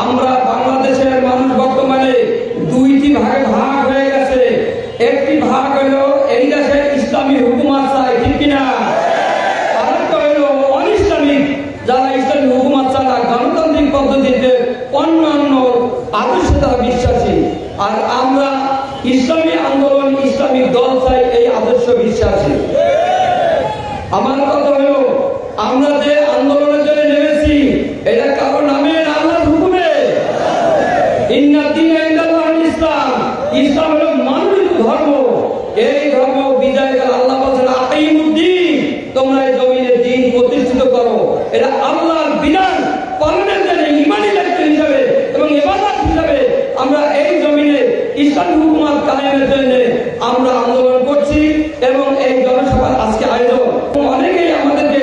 আমরা বাংলাদেশের মানুষ বর্তমানে দুইটি ভাগে ভাগ হয়ে গেছে। একটি ভাগ হলো এই দেশে ইসলামী হুকুমাত চায় ঠিক কিনা? আরেকটা হলো অন ইসলামিক যারা ইসলামী হুকুমাত চায় গণতান্ত্রিক পদ্ধতিতে অন্যান্য আদর্শে তারা বিশ্বাসী। আর আমরা ইসলামী আন্দোলন ইসলামিক দল চাই, এই আদর্শ বিশ্বাসী। আমার কথা হলো, আমরা যে আন্দোলনের জন্য নেমেছি এটা কারও নামে না ইসলাম হলো মানবিক ধর্ম। এই ধর্ম বিজয় আল্লাহ বলছেন, আকিমুদ্দিন, তোমরা এই জমিনের দিন প্রতিষ্ঠিত করো। এটা আল্লাহর বিধান পালনের জন্য ইমানি দায়িত্ব হিসাবে এবং ইবাদত হিসাবে আমরা এই জমিনে ইসলাম হুকুমাত কায়েমের জন্য আমরা আন্দোলন করছি এবং এই জনসভার আজকে আয়োজন। অনেকেই আমাদেরকে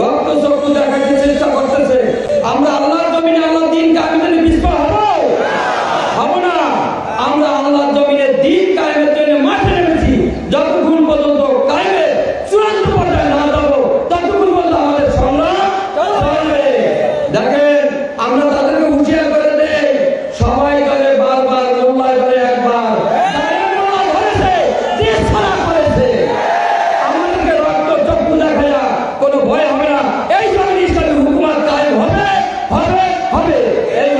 রক্ত চক্ষু দেখাতে চেষ্টা করতেছে। আমরা আল্লাহর জমিনে আল্লাহ দিনকে দিন কায়েমের জন্য বিস্ফোরণ আমরা তাদেরকে উঠিয়ে করে দেই। সবাই করে বারবার মোল্লাই করে একবার। আমাদেরকে রক্ত চক্ষু দেখায়া কোনো ভয় হবে না। এই জন্য ইসলামী হুকুমাত হবে হবে হবে। এই